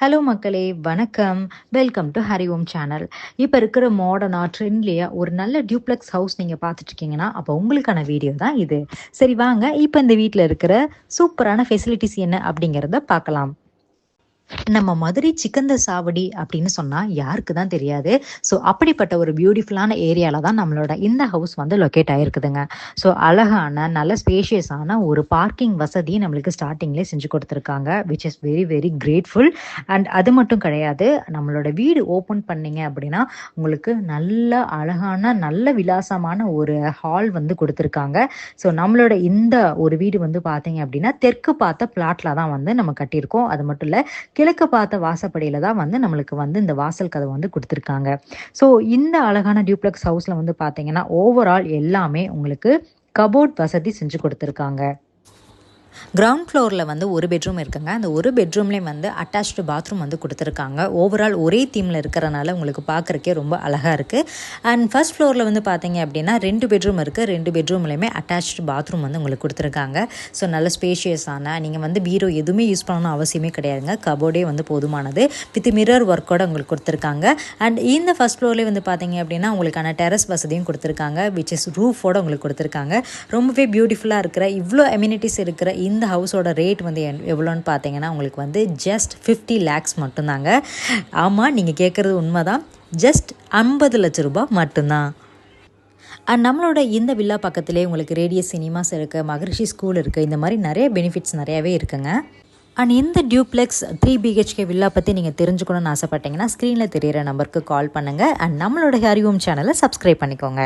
Hello மக்களே. வணக்கம். Welcome to Hari Om channel இப்போ இருக்கிற மாடர்னாக ட்ரெண்ட்லியாக ஒரு நல்ல டியூப்ளெக்ஸ் ஹவுஸ் நீங்கள் பார்த்துட்ருக்கீங்கன்னா அப்போ உங்களுக்கான வீடியோ தான் இது. சரி வாங்க. இப்போ இந்த வீட்டில் இருக்கிற சூப்பரான ஃபெசிலிட்டிஸ் என்ன அப்படிங்கிறத பார்க்கலாம். நம்ம மதுரை சிக்கந்த சாவடி அப்படின்னு சொன்னால் யாருக்கு தான் தெரியாது. ஸோ அப்படிப்பட்ட ஒரு பியூட்டிஃபுல்லான ஏரியாவில் தான் நம்மளோட இந்த ஹவுஸ் வந்து லொக்கேட் ஆகிருக்குதுங்க ஸோ அழகான நல்ல ஸ்பேஷியஸான ஒரு பார்க்கிங் வசதி நம்மளுக்கு ஸ்டார்டிங்லேயே செஞ்சு கொடுத்துருக்காங்க which is very very grateful and அது மட்டும் கிடையாது நம்மளோட வீடு ஓப்பன் பண்ணீங்க அப்படின்னா உங்களுக்கு நல்ல அழகான நல்ல விலாசமான ஒரு ஹால் வந்து கொடுத்துருக்காங்க. ஸோ நம்மளோட இந்த ஒரு வீடு வந்து பார்த்தீங்க அப்படின்னா தெற்கு பார்த்த பிளாட்டில் தான் வந்து நம்ம கட்டியிருக்கோம். அது மட்டும் இல்லை கிழக்கு பார்த்த வாசப்படியில் தான் வந்து நம்மளுக்கு வந்து இந்த வாசல் கதவு வந்து கொடுத்துருக்காங்க. ஸோ இந்த அழகான டியூப்ளெக்ஸ் ஹவுஸில் வந்து பார்த்தீங்கன்னா ஓவரால் எல்லாமே உங்களுக்கு கபோர்ட் வசதி செஞ்சு கொடுத்துருக்காங்க. கிரவுண்ட் ஃப்ளோரில் வந்து ஒரு பெட்ரூம் இருக்குங்க. அந்த ஒரு பெட்ரூம்லேயும் வந்து அட்டாச்டு பாத்ரூம் வந்து கொடுத்துருக்காங்க. ஓவரால் ஒரே தீமில் இருக்கிறனால உங்களுக்கு பார்க்குறக்கே ரொம்ப அழகாக இருக்குது அண்ட் ஃபஸ்ட் ஃப்ளோரில் வந்து பார்த்தீங்க அப்படின்னா ரெண்டு பெட்ரூம் இருக்குது ரெண்டு பெட்ரூம்லேயுமே அட்டாச்டு பாத்ரூம் வந்து உங்களுக்கு கொடுத்துருக்காங்க. ஸோ நல்ல ஸ்பேஷியஸான நீங்கள் வந்து பீரோ எதுவுமே யூஸ் பண்ணணும் அவசியமே கிடையாதுங்க. கபோர்டே வந்து போதுமானது. வித் மிரர் ஒர்க்கோட உங்களுக்கு கொடுத்துருக்காங்க. அண்ட் இந்த ஃபர்ஸ்ட் ஃப்ளோர்லேயே வந்து பார்த்தீங்க அப்படின்னா உங்களுக்கான டெரஸ் வசதியும் கொடுத்துருக்காங்க. விச் இஸ் ரூஃபோட உங்களுக்கு கொடுத்துருக்காங்க. ரொம்பவே பியூட்டிஃபுல்லாக இருக்கிற இவ்வளோ அம்யூனிட்டிஸ் இருக்கிற இந்த ஹவுஸோட ரேட் வந்து எவ்வளோன்னு பார்த்தீங்கன்னா உங்களுக்கு வந்து ஜஸ்ட் ஃபிஃப்டி லேக்ஸ் மட்டும்தாங்க. ஆமாம் நீங்கள் கேட்குறது உண்மை தான் ஜஸ்ட் ஐம்பது லட்ச ரூபாய் மட்டும்தான். அண்ட் நம்மளோட இந்த வில்லா பக்கத்திலே உங்களுக்கு ரேடியஸ் சினிமாஸ் இருக்குது மகரிஷி ஸ்கூல் இருக்குது இந்த மாதிரி நிறைய பெனிஃபிட்ஸ் நிறையாவே இருக்குங்க. அண்ட் இந்த டியூப்ளெக்ஸ் த்ரீ பிஹெச்கே வில்லா பற்றி நீங்கள் தெரிஞ்சுக்கணும்னு ஆசைப்பட்டீங்கன்னா ஸ்க்ரீனில் தெரியிற நம்பருக்கு கால் பண்ணுங்கள் அண்ட் நம்மளோட ஹரிஓம் சேனலை சப்ஸ்கிரைப் பண்ணிக்கோங்க.